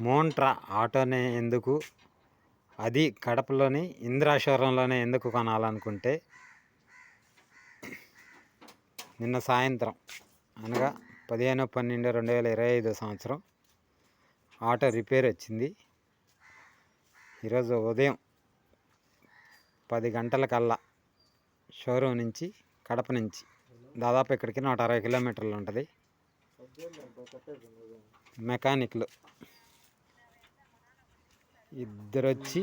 మోంట్రా ఆటోనే ఎందుకు? అది కడపలోని ఇంద్రాశోరంలోనే ఎందుకు కొనాలనుకుంటే? నిన్న సాయంత్రం అనగా పదిహేను పన్నెండు రెండు వేల ఇరవై ఐదు సంవత్సరం ఆటో రిపేర్ వచ్చింది. ఈరోజు ఉదయం పది గంటలకల్లా షోరూమ్ నుంచి కడప నుంచి దాదాపు ఇక్కడికి నూట అరవై కిలోమీటర్లు ఉంటుంది. మెకానిక్లు ఇద్దరు వచ్చి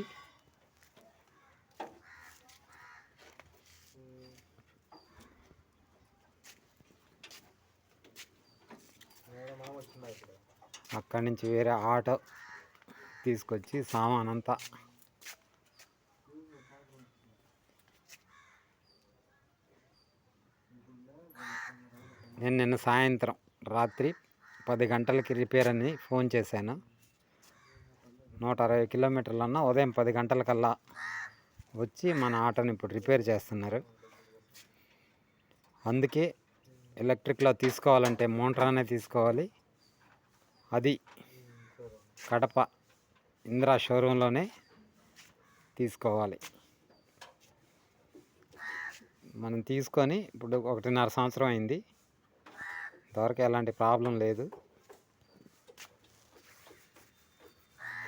అక్కడి నుంచి వేరే ఆటో తీసుకొచ్చి సామాన్ అంతా నేను నిన్న సాయంత్రం రాత్రి పది గంటలకి రిపేర్ అని ఫోన్ చేశాను. నూట అరవై కిలోమీటర్లన్నా ఉదయం పది గంటలకల్లా వచ్చి మన ఆటోని ఇప్పుడు రిపేర్ చేస్తున్నారు. అందుకే ఎలక్ట్రిక్లో తీసుకోవాలంటే మోటార్నే తీసుకోవాలి. అది కడప ఇందిరా షోరూంలోనే తీసుకోవాలి. మనం తీసుకొని ఇప్పుడు ఒకటిన్నర సంవత్సరం అయింది. ఇంతవరకు ఎలాంటి ప్రాబ్లం లేదు.